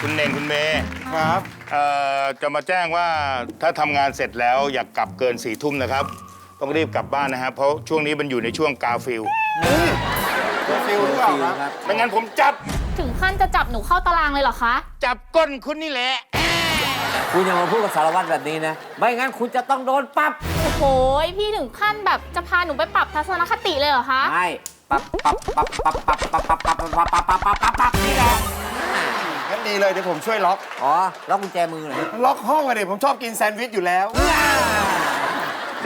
คุณเน่งคุณเมย์ครับเอ่อจะมาแจ้งว่าถ้าทำงานเสร็จแล้วอย่ากกลับเกินสี่ทุ่มนะครับ ต้องรีบกลับบ้านนะครับเพราะช่วงนี้มันอยู่ในช่วงกาฟิลฟิลหรือเปล่าครับไม่งั้นผมจับถึงขั้นจะจับหนูเข้าตารางเลยเหรอคะ จับก้นคุณนี่แหละ คุณอย่ามาพูดกับสารวัตรแบบนี้นะ ไม่งั้นคุณจะต้องโดนปรับโอ้โหพี่ถึงขั้นแบบจะพาหนูไปปรับทัศนคติเลยเหรอคะไม่ปรับปรับปรับปรับปรับปรับปรับปรับปรับปรับปรับปรับปรับปรับนี่แหละ งั้นดีเลยเดี๋ยวผมช่วยล็อกอ๋อล็อกกุญแจมือหน่อยล็อกห้องอะเดี๋ยวผมชอบกินแซนด์วิชอยู่แล้ว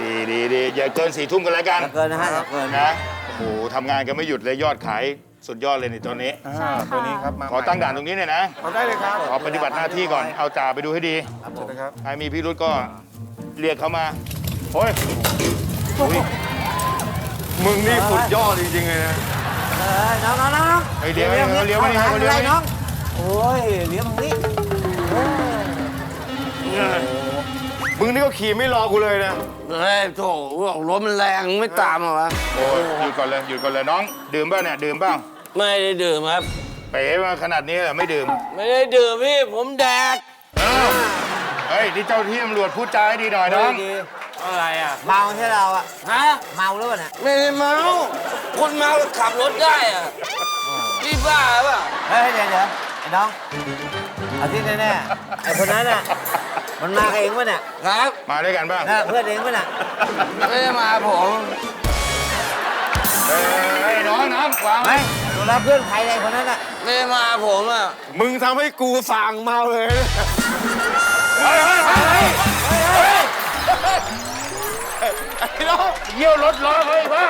ดีดีดีอย่าเกินสี่ทุ่มกันแล้วกัน อย่าเกินนะฮะอย่าเกินนะ โอ้โหทำงานกันไม่หยุดเลยยอดขายสุดยอดเลยในตอนนี้อ่าใช่ค่ะ ตัวนี้ครับมาขอตั้งด่านตรงนี้หน่อยนะ เอาได้เลยครับขอปฏิบัติหน้าที่ก่อน เอาจ่าไปดูให้ดีครับผมนะครับใครมีพิรุธก็เรียกเขามาโอ้ยอุ๊ยมึงนี่สุดยอดจริงๆเลยนะ เออน้องน้องน้องเฮ้ยเลี้ยวเลี้ยวเลี้ยวไม่ได้ไม่เลี้ยวได้ไม่ได้น้องโอ้ยเลี้ยวตรงนี้มึงนี่ก็ขี่ไม่รอกูเลยนะ เฮ้ยโถรถมันแรงไม่ตามเหรอวะโอ้ยหยุดก่อนเลยหยุดก่อนเลยน้อง ดื่มบ้างเนี่ยดื่มบ้างไม่ได้ดื่มครับ เป๋มาขนาดนี้เหรอไม่ดื่มไม่ได้ดื่มพี่ผมแดกเอ้าเฮ้ยนี่เจ้าที่ตำรวจพูดจาให้ดีหน่อยน้องดีอะไรอะเมาใช่เราอะฮะเมาหรือเปล่าเนี่ยไม่ได้เมาคนเมาแล้วขับรถได้อะพี่บ้าเปล่ะเฮ้ยเดี๋ยวเดี๋ยว ไอ้น้องเอาที่แน่ๆไอ้คนนั้นน่ะมันมากับเองปะเนี่ยครับมาด้วยกันบ้างน่ะเพื่อนเองปะเนี่ยไม่ได้มาผมเฮ้ยเฮ้ยน้องน้องวางไม่ดูแลเพื่อนใครเลยคนนั้นน่ะไม่ได้มาผมอะมึงทำให้กูสั่งเมาเลยนะเฮ้ยเฮ้ยเฮ้ยเฮ้ยเฮ้ยไอ้น้องเยี่ยวรถล้อเฮ้ยบ้า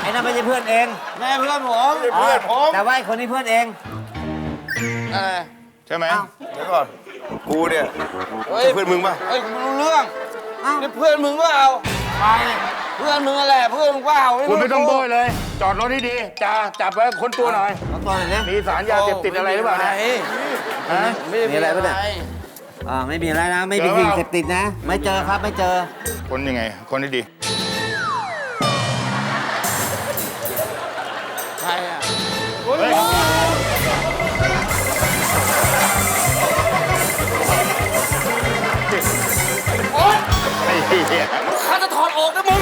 ไอ้นั่นไม่ใช่เพื่อนเองแม่เพื่อนผมเพื่อนผม แต่ว่าไอ้คนนี้เพื่อนเอง อะไรใช่ไหมเอ้าเดี๋ยวก่อนกูเนี่ยเฮ้ยเพื่อนมึงป่ะเฮ้ยกูไม่รู้เรื่องเอ้านี่เพื่อนมึงเปล่าใครเพื่อนมึงอะไรเพื่อนมึงเปล่าคุณไม่ต้องโบยเลย จอดรถให้ดีจ่าจับไว้ค้นตัวหน่อยเอาตัวหน่อยเนี่ยมีสารยาเสพติดอะไรหรือเปล่าเนี่ยฮะไม่ได้มีอะไรปะเนี่ยอ่าไม่มีอะไรนะ ไม่มีสิ่งเสพติดนะ ไม่เจอครับไม่เจอ คนยังไง คนให้ดี ไอ้เหี้ยข้าจะถอดออกนะมึง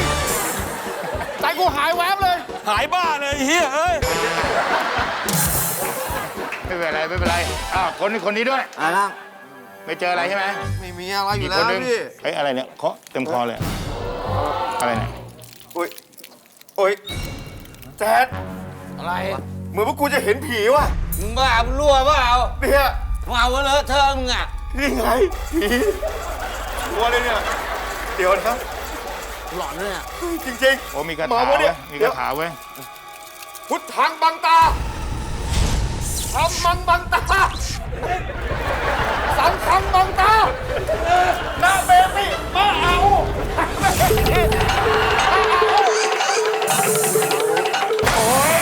ใจกูหายแวบเลย หายบ้าเลยเฮียเอ้ย ไม่เป็นไรไม่เป็นไร อ้าวคนนี้คนนี้ด้วยอ่าน้องไม่เจออะไรใช่ไหมไม่มีอะไรออียู่กแล้คนวนึงพี่เฮ้ยอะไรเนี่ยเคาะเต็มคอเลย อะไรเนี่ยอุ้ยโอ้ยแจ๊ดอะไร เหมือนว่ากูจะเห็นผีว่ะ มึงบ้ามึงรั่วเปล่าเนี่ยเมาเลอะเทอะมึงอะนี่ไงผีกลัวเลยเนี่ยเดี๋ยวนะหลอนเนี่ยเฮ้ยจริงๆโอ้มีคามาถาวะเว้เนี่ยยมีเดี๋ยคาวถาเว้ยพุทธังบังตาธรรมังบังตาสังฆังบังตานาเบสิมาเอาโอ้ย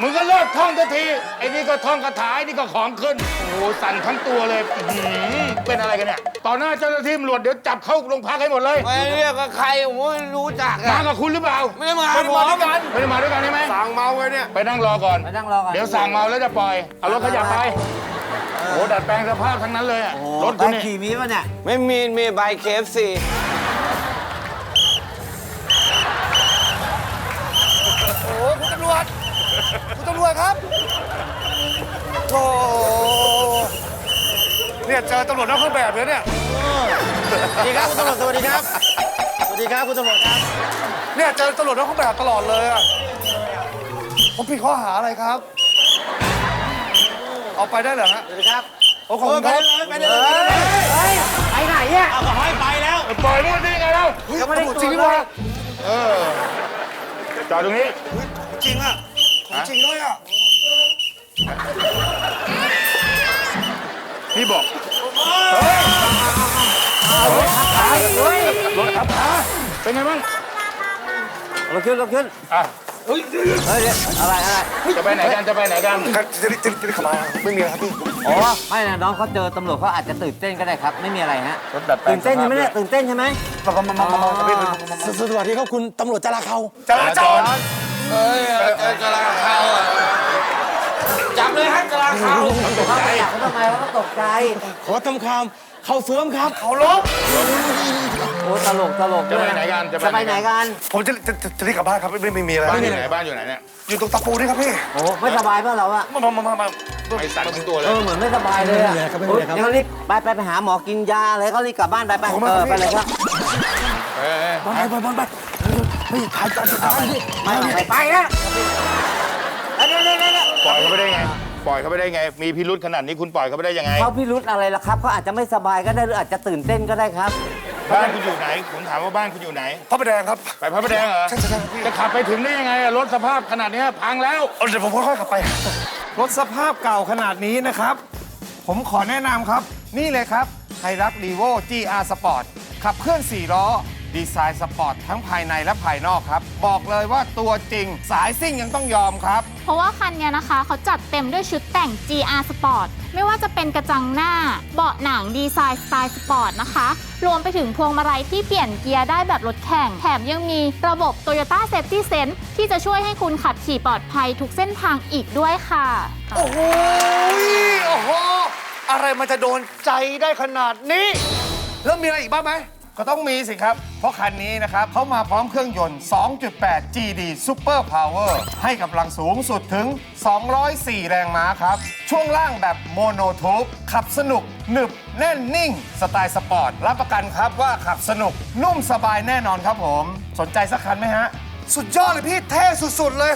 มึงก็เลิกท่องสักที ไอ้นี่ก็ท่องคาถาไอ้นี่ก็ของขึ้น โอ้โหสั่นทั้งตัวเลยอื้อหือเป็นอะไรกันเนี่ย ต่อหน้าเจ้าหน้าที่ตำรวจเดี๋ยวจับเข้าโรงพักให้หมดเลยไม่เรียกกับใครผมไม่รู้จักมาอะกับคุณหรือเปล่าไม่ได้มาไม่ได้มาด้วยกันไม่ได้มาด้วยกันใช่ไหมสั่งเมาไว้เนี่ย ไปนั่งรอก่อน ไปนั่งรอก่อน เดี๋ยวสั่งเมาแล้วจะปล่อยเอารถขยับไปโอ้โหดัดแปลงสภาพทั้งนั้นเลยอะโอ้โหรถไปคุณนี่ขี่มีป่ะเนี่ย ไม่มีมีใบเคฟซี โอ้คุณตำรวจ คุณตำรวจครับโธ่ เนี่ยเจอตำรวจนอกเครื่องแบบเลยเนี่ย สวัสดีครับคุณตำรวจสวัสดีครับ สวัสดีครับคุณตำรวจครับ เนี่ยเจอตำรวจนอกเครื่องแบบตลอดเลยอะผมผิดข้อหาอะไรครับ เอาไปได้เหรอฮะ สวัสดีครับโอ้ขอบคุณครับไปเลยไปเลยเฮ้ยไปไหนเนี่ยเอาก็ให้ไปแล้วปล่อยรถได้ไงเราเฮ้ยยังไม่ได้ตำรวจตรวจจริงด้วยเออจอดตรงนี้เฮ้ยจริงอะของจริงด้วยอะพี่บอก เฮ้ยรถขับขาเป็นไงบ้างเราขึ้นเราขึ้นอะเฮ้ยเดี๋ยอะไรอะไรจะไปไหนกันจะไปไหนกันจะจะจะจะจะขับมาไม่มีอะไรครับพี่อ๋อไม่นะน้องเขาเจอตำรวจเขาอาจจะตื่นเต้นก็ได้ครับ ไม่มีอะไรฮะตื่นเต้นใช่ไหมเนี่ยตื่นเต้นใช่ไหมมามามามามาครับพี่มามามาสวัสดีครับคุณตำรวจจราเขาจราจรเอ้ยเจอจราเขาอะจับเลยฮะจรา ตกใจ ขอทำคำเขาเฟิร์มครับ เขาลบโอ้ตลกตลกจะไปไหนกันจะจะไปไหนกัน ผมจะจะจะจะรีบกลับบ้านครับไม่ไม่ไม่มีอะไรบ้านอยู่ไหนบ้านอยู่ไหนเนี่ยอยู่ตรงตะปูนี่ครับพี่โอ้ไม่สบายเปล่าเราอะมามามามามาไปสั่นทั้งตัวเลเอย อเหมือนไม่สบายเลยอะโอ้ยงั้นรีบไปไปไปหาหมอกินยาอะไรก็รีบกลับบ้านไปไปเออไปเลยครับเออไปไปไปไปเฮ้ยถ่ายจับถ่ายดิไปไปนะเดี๋ยวเดี๋ยวเดี๋ยวปล่อยเขาไปได้ไง ปล่อยเขาไปได้ไง มีพิรุธขนาดนี้คุณปล่อยเขาไปได้ยังไงเขาพิรุธอะไรล่ะครับเขาอาจจะไม่สบายก็ได้หรืออาจจะตื่นเต้นก็ได้ครับ บ้านคุณอยู่ไหนผมถามว่าบ้านคุณอยู่ไหน พระประแดงครับไปพระประแดงเหรอใช่ใช่ใช่พี่จะขับไปถึงได้ยังไงอะรถสภาพขนาดเนี้ยพังแล้ว เอาเดี๋ยวผมค่อยๆขับไป รถสภาพเก่าขนาดนี้นะครับ ผมขอแนะนำครับ นี่เลยครับไฮรักรีโว GR Sport ขับเคลื่อน 4 ล้อ ดีไซน์สปอร์ตทั้งภายในและภายนอกครับ บอกเลยว่าตัวจริงสายซิ่งยังต้องยอมครับ เพราะว่าคันเนี้ยนะคะเขาจัดเต็มด้วยชุดแต่ง GR Sport ไม่ว่าจะเป็นกระจังหน้า เบาะหนังดีไซน์สไตล์สปอร์ตนะคะ รวมไปถึงพวงมาลัยที่เปลี่ยนเกียร์ได้แบบรถแข่ง แถมยังมีระบบ Toyota Safety Sense ที่จะช่วยให้คุณขับขี่ปลอดภัยทุกเส้นทางอีกด้วยค่ะ โอ้โหโอ้โห อะไรมันจะโดนใจได้ขนาดนี้ แล้วมีอะไรอีกบ้างไหม ก็ต้องมีสิครับ เพราะคันนี้นะครับเขามาพร้อมเครื่องยนต์ 2.8 GD Super Power ให้กำลังสูงสุดถึง 204 แรงม้าครับ ช่วงล่างแบบโมโนทูปขับสนุก หนึบ แน่นนิ่ง สไตล์สปอร์ต รับประกันครับว่าขับสนุก นุ่มสบายแน่นอนครับผม สนใจสักคันไหมฮะ สุดยอดเลยพี่เท่สุดๆเลย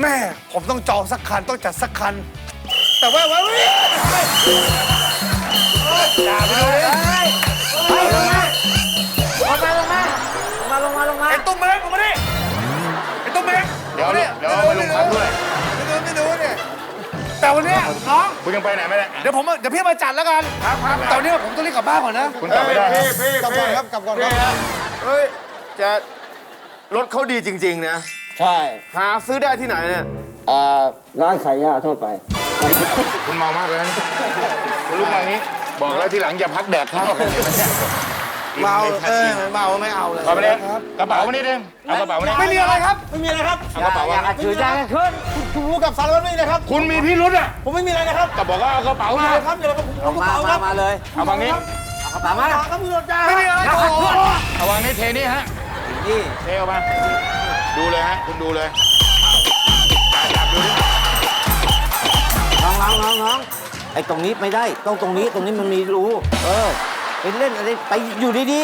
แม่ผมต้องจองสักคันต้องจัดสักคัน แต่ว่าว่า อย่าไปดูดิไปลง ดี๋ยวเดี๋ยวเอาไปลงพักด้วย ไม่ดูไม่ดูเนี่ยแต่วันเนี้ยน้องคุณยังไปไหนไม่ได้เดี๋ยวผมเดี๋ยวพี่มาจัดแล้วกันครับครับแต่วันนี้ผมต้องรีบกลับบ้านก่อนนะคุณกลับไม่ได้ครับกลับก่อนครับกลับก่อนครับเฮ้ยจะรถเขาดีจริง ๆ นะ ใช่หาซื้อได้ที่ไหนเนี่ยอ่าร้านขายยาทั่วไป คุณเมามากเลยนะคุณลูกมาอย่างนี้ บอกแล้วทีหลังอย่าพักแดดข้าวกันดี๋ยวมันเนี่ย เมาเออเมาไม่เอาเลยเอาไปเลยกระเป๋ามานี่เด้เอากระเป๋ามานี่ไม่มีอะไรครับไม่มีอะไรครับเอากระเป๋าอยากมาถือยากันขึ้นคุณรู้กับสารวัตรไม่เลยครับ คุณมีพิรุธอะผมไม่มีอะไรนะครับก็บอกว่าเอากระเป๋ามาครับอย่าไปผมเอาเอากระมาเป๋าคมารับมาเลยเอาบางนี้เอากระเป๋ามาครับคุณรถจ้าไม่มีอะไรโอ้โหเอาวางนี้เทนี่ฮะนี่เทออกมาดูเลยฮะคุณดูเลยอะจับดูดิน้องน้องน้องน้องไอ้ตรงนี้ไม่ได้ต้องตรงนี้ตรงนี้มันมีรูเออ ไปเล่นอะไรไปอยู่ดี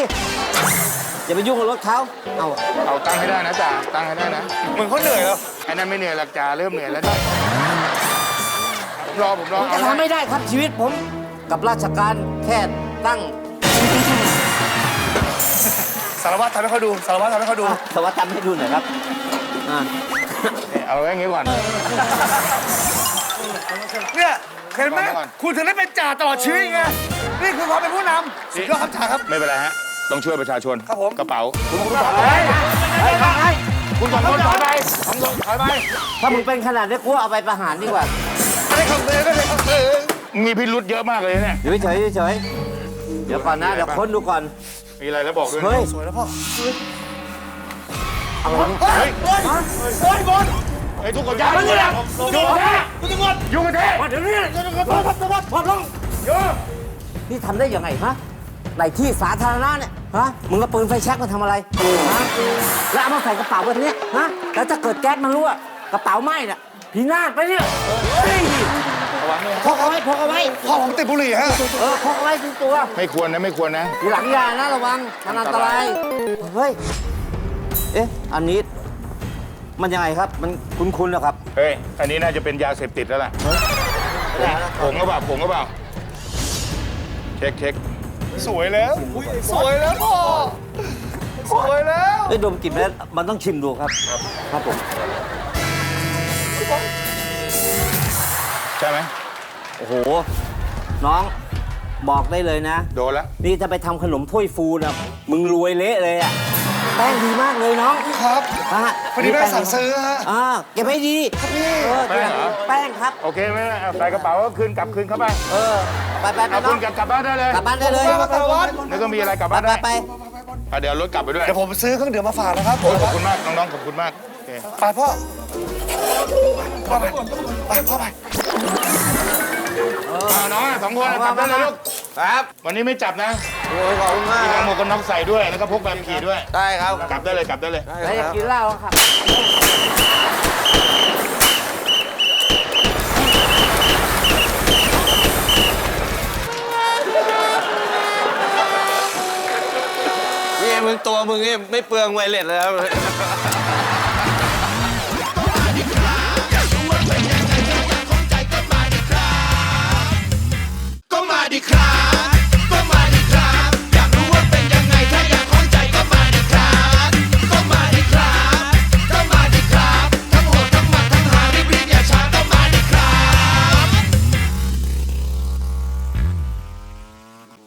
ๆ อย่าไปยุ่งกับรถเขาเอาเอาตั้งให้ได้นะจ่าตั้งให้ได้นะเหมือนเขาเหนื่อยเหรอไอ้นั่นไม่เหนื่อยหรอกจ่าเริ่มเหนื่อยแล้วจ้ะผมรอผมรอผมจะเอาทำไม่ได้ครับชีวิตผม กับราชการแค่ตั้งสารวัตรทำให้เขาดูสารวัตรทำให้เขาดูสวัสดิ์จำให้ดูหน่อยครับอ่าเนี่ยเอาไว้อย่างงี้ก่อน เนี่ย เห็นไหมก่อนคุณถึงได้เป็นจ่าตลอดชีวิตไงนี่คือความเป็นผู้นำสุดยอดครับจ่าครับ ไม่เป็นไรฮะ ต้องช่วยประชาชน ครับผม กระเป๋า คุณคุณถอยไปคุณสองคนถอยไปสองคนถอยไปถ้ามึงเป็นขนาดนี้กูเอาไปประหารดีกว่าไม่ได้คำเตือนไม่ได้คำเตือนมีพิรุธเยอะมากเลยเนี่ยอยู่เฉยๆเฉยๆเดี๋ยวก่อนนะเดี๋ยวค้นดูก่อน มีอะไรแล้วบอกด้วยนะเฮ้ยสวยแล้วพ่ออะไรเนี่ยเฮ้ยเฮ้ยบอล เฮ้ยทุกคนอย่ามันนี่แหละอยู่กันแท้อยู่กันแท้เดี๋ยวนี้พี่ทำได้ยังไงฮะในที่สาธารณะเนี่ยฮะมึงก็ปืนไฟแช็กมาทำอะไรฮะแล้วเอามาใส่กระเป๋าแบบเนี้ยฮะแล้วถ้าเกิดแก๊สมันรั่วกระเป๋าไหม้น่ะพินาศไปเนี่ยเฮ้ยพกเอาไว้พกเอาไว้พ่อผมติดบุหรี่ฮะเออพกเอาไว้ติดตัว ไม่ควรนะไม่ควรนะทีหลังอยานะระวังมันอันตรายเฮ้ยเอ๊ะอันนี้ มันยังไงครับ มันคุ้นๆเหรอครับ เฮ้ย อันนี้น่าจะเป็นยาเสพติดแล้วล่ะผงก็เปล่าผงก็เปล่า เช็คเช็คสวยแล้วสวยแล้วพ่อ สวยแล้วเอ้ยดมกลิ่นแล้วมันต้องชิมดูครับ ครับผม ใช่ไหมโอ้โห น้องบอกได้เลยนะ โดนแล้ว นี่ถ้าไปทำขนมถ้วยฟูนะมึงรวยเละเลยอะแป้งดีมากเลยน้องครับฮะพอดีแม่สั่งซื้อฮะ อ่าเก็บให้ดีเออแป้งเหรอแป้งครับ โอเคไหมเอาใส่กระเป๋าก็คืนกลับคืนเข้าไป เออ ไปไปไปเอาน้คืองนกลับกลับบ้านได้เลยกลับบ้านได้เลยสารวัตรแล้วก็มีอะไรกลับไปบ้านไปได้ไปอะเดี๋ยวเอารถกลับไปด้วยเดี๋ยวผมซื้อเครื่องดื่มมาฝากนะครับโอ้ยขอบคุณมากน้องๆขอบคุณมากโอเคไปพ่อพ่อไปไปพ่อไปเอาน้องอะสองคนอะจับได้เลยลูก ครับ วันนี้ไม่จับนะโอ้ยขอบคุณมากมีหมวกกันน็อกใส่ด้วย แล้วก็พกแบบขี่ด้วย ได้ครับกลับได้เลยกลับได้เลยได้แล้วอยากครับกินเหล้าครับนี่มึงตัวมึงนี่ไม่เปลืองไวเลสเลยครับ